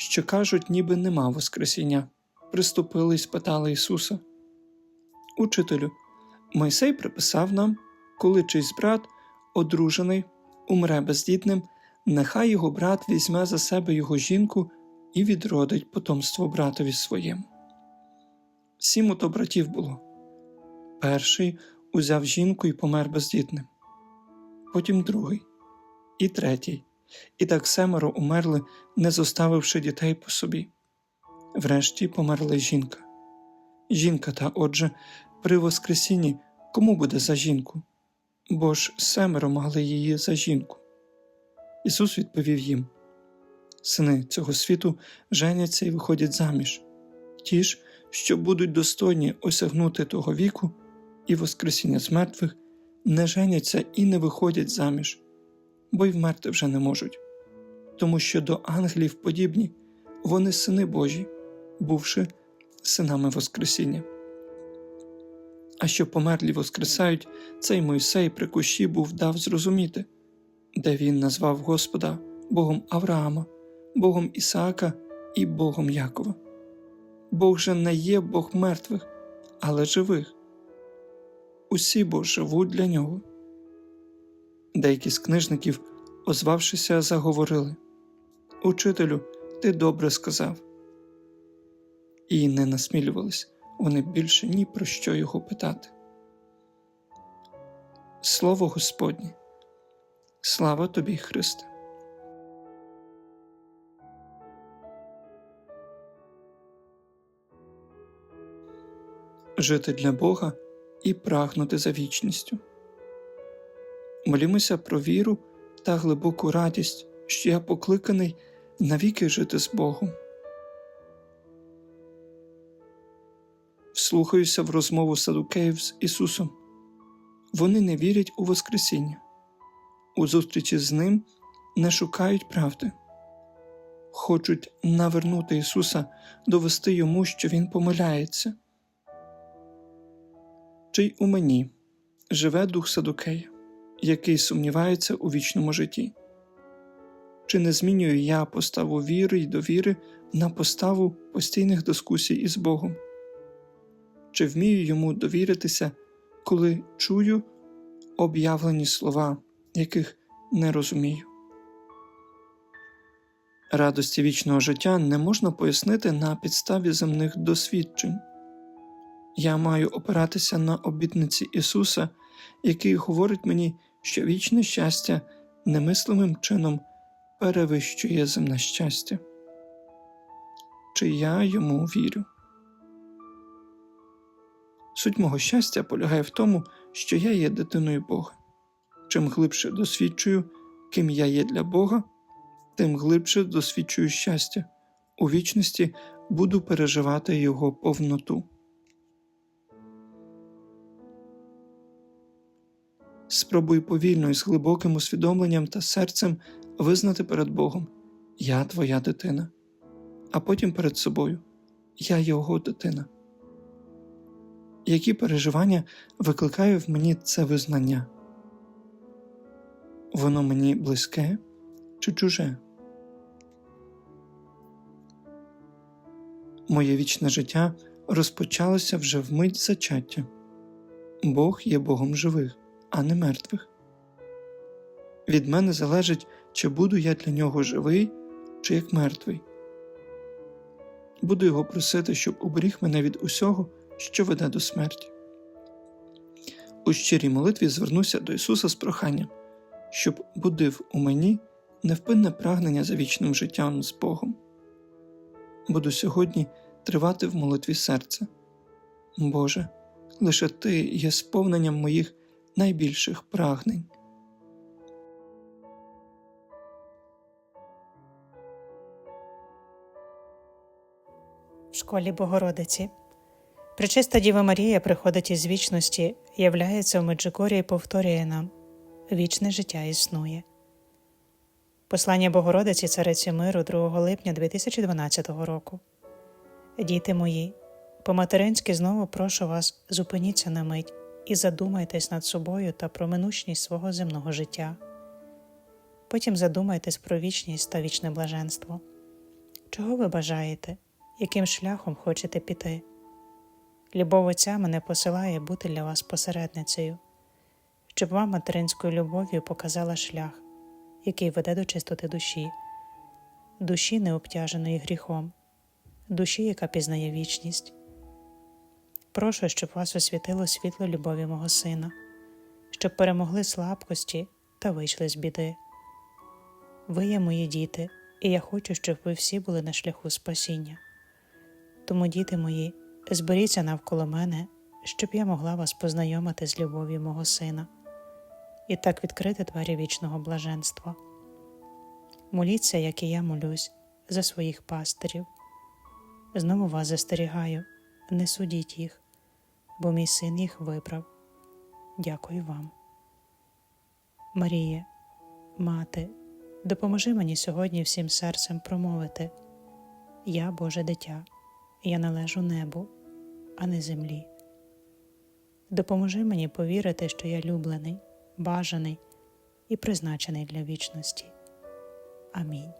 що кажуть, ніби нема Воскресіння, приступили й спитали Ісуса. Учителю, Мойсей приписав нам, коли чийсь брат, одружений, умре бездітним, нехай його брат візьме за себе його жінку і відродить потомство братові своєму. Сім ото братів було. Перший узяв жінку і помер бездітним, потім другий, і третій, і так семеро умерли, не зоставивши дітей по собі. Врешті померла жінка. Жінка та, отже, при Воскресінні кому буде за жінку? Бо ж семеро мали її за жінку. Ісус відповів їм: Сини цього світу женяться і виходять заміж, ті ж, що будуть достойні осягнути того віку і Воскресіння з мертвих, не женяться і не виходять заміж, бо й вмерти вже не можуть, тому що до ангелів подібні вони сини Божі, бувши синами Воскресіння. А що померлі воскресають, цей Мойсей при кущі був дав зрозуміти, де він назвав Господа Богом Авраама, Богом Ісаака і Богом Якова. Бог же не є Бог мертвих, але живих. Усі бо живуть для нього. Деякі з книжників, озвавшися, заговорили Учителю, ти добре сказав. І не насмілювались вони більше ні про що його питати. Слово Господнє, слава тобі, Христе. Жити для Бога і прагнути за вічністю. Молімося про віру та глибоку радість, що я покликаний навіки жити з Богом. Вслухаюся в розмову садукеїв з Ісусом. Вони не вірять у Воскресіння, у зустрічі з Ним не шукають правди, хочуть навернути Ісуса, довести Йому, що Він помиляється. Чи й у мені живе дух Садукея, який сумнівається у вічному житті? Чи не змінюю я поставу віри й довіри на поставу постійних дискусій із Богом? Чи вмію йому довіритися, коли чую об'явлені слова, яких не розумію? Радості вічного життя не можна пояснити на підставі земних досвідчень. Я маю опиратися на обітниці Ісуса, який говорить мені, що вічне щастя немислимим чином перевищує земне щастя. Чи я йому вірю? Суть мого щастя полягає в тому, що я є дитиною Бога. Чим глибше досвідчую, ким я є для Бога, тим глибше досвідчую щастя, у вічності буду переживати Його повноту. Спробуй повільно і з глибоким усвідомленням та серцем визнати перед Богом Я твоя дитина, а потім перед собою Я його дитина. Які переживання викликає в мені це визнання? Воно мені близьке чи чуже? Моє вічне життя розпочалося вже в мить зачаття. Бог є Богом живих, а не мертвих. Від мене залежить, чи буду я для нього живий, чи як мертвий. Буду його просити, щоб уберіг мене від усього, що веде до смерті. У щирій молитві звернуся до Ісуса з проханням, щоб будив у мені невпинне прагнення за вічним життям з Богом. Буду сьогодні тривати в молитві серця. Боже, лише Ти є сповненням моїх найбільших прагнень. в школі Богородиці. Пречиста Діва Марія приходить із вічності, являється в Меджигорі і повторює нам вічне життя існує. Послання Богородиці Цариці Миру 2 липня 2012 року. Діти мої, по-материнськи знову прошу вас, зупиніться на мить і задумайтесь над собою та про минучність свого земного життя. Потім задумайтесь про вічність та вічне блаженство. Чого ви бажаєте? яким шляхом хочете піти. Любов Отця мене посилає бути для вас посередницею, щоб вам материнською любов'ю показала шлях, який веде до чистоти душі, душі не обтяженої гріхом, душі, яка пізнає вічність. Прошу, щоб вас освітило світло любові мого сина, щоб перемогли слабкості та вийшли з біди. Ви є мої діти, і я хочу, щоб ви всі були на шляху спасіння. Тому, діти мої, зберіться навколо мене, щоб я могла вас познайомити з любов'ю мого сина і так відкрити двері вічного блаженства. Моліться, як і я молюсь, за своїх пастирів. Знову вас застерігаю, не судіть їх, бо мій син їх вибрав. Дякую вам. Маріє, мати, допоможи мені сьогодні всім серцем промовити Я Боже дитя. Я належу небу, а не землі. Допоможи мені повірити, що я люблений, бажаний і призначений для вічності. Амінь.